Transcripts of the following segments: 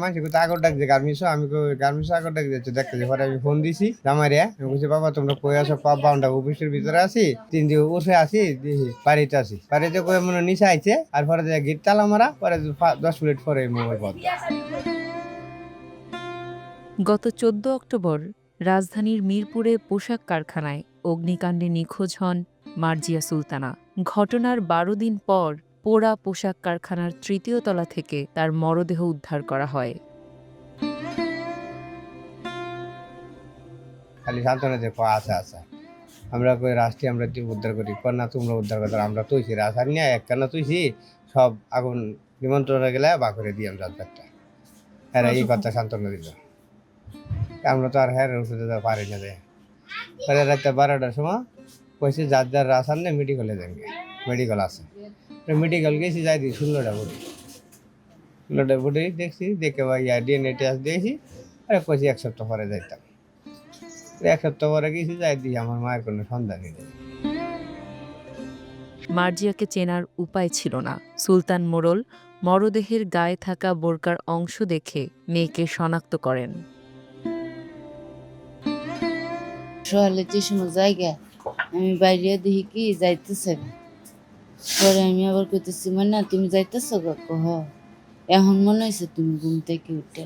মানুষ কোথাও আগর ডাক যে গার্মিসও আমি গার্মিস আগর ডাক যাচ্ছে দেখতে যে পরে আমি ফোন দিছি, জামাইরে, আমি বলছি বাবা, তোমরা কই আছো? পাপ বাউন্ডা অফিসের ভিতরে আছি, তিন দিন উঠে আছি বাড়িতে আছি। বাড়িতে কয়ে মনে নিচে আইছে, আর পরে গিট তালা মারা, পরে দশ মিনিট পরে মোবাইল গত চোদ্দ অক্টোবর, রাজধানীর মিরপুরে পোশাক কারখানায় অগ্নিকাণ্ডে নিখোঁজ হন মার্জিয়া সুলতানা। ঘটনার বারো দিন পর পোড়া পোশাক কারখানার তৃতীয় তলা থেকে তার মরদেহ উদ্ধার করা হয়। খালি সান্ত্বনা যে কয় আছে আছে আমরা কই রাষ্ট্রীয় আমরা উদ্ধার করি? কর না, তোমরা উদ্ধার করতে আমরা তুইছি রাসার নিয়ে এক কেন তুইছি, সব আগুন নিমন্ত্রণে গেলে বা করে দিই আমরা একটা হ্যাঁ এই কথা সান্ত্বনা দিল। আমরা তো আর হ্যাঁ ওষুধে তো পারি না পরে রাতে বারোটার সময় কইছে, যার যার রাসার নেই মেডিকেলে যাবে মেডিকেল আছে। মেডিকেল গেছি যাই দিই ষোলোটা বুড়ি ষোলোটা বুড়ি দেখছি দেখে ভাই ডিএনএ টেস্ট দিয়েছি আরে কইছি এক সপ্তাহ পরে যাইতাম। এক সপ্তাহ পরে গেছি যাই দিই আমার মায়ের কোনো সন্ধানই নেই। মার্জিয়াকে চেনার উপায় ছিল না। সুলতান মোরল মরদেহের গায়ে থাকা বোরকার অংশ দেখে মেয়েকে শনাক্ত করেন। সকালে যে সময় জায়গা আমি বাইরে দেখি কি যাইতেছে গা। পরে আমি আবার কইতেছি মানে তুমি যাইতেছো গা? কহ, এখন মনে হয়েছে তুমি ঘুম থেকে উঠে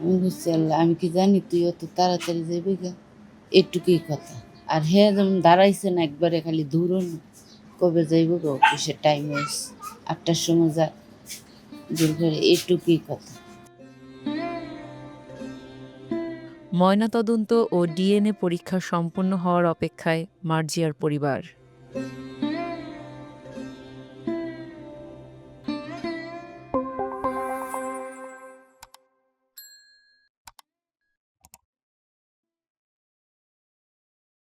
আমি বুঝছি আল্লাহ, আমি কি জানি তুই অত তাড়াতাড়ি যাবি গা? এটুকুই কথা। আর হ্যাঁ যেমন দাঁড়াইছে না, একবারে খালি দূরও না। কবে যাইব গা? অফিসের টাইম হয়েছে আটটার সময় যা দূর করে, এটুকুই কথা। ময়নাতদন্ত ও ডিএনএ পরীক্ষা সম্পন্ন হওয়ার অপেক্ষায় মার্জিয়ার পরিবার।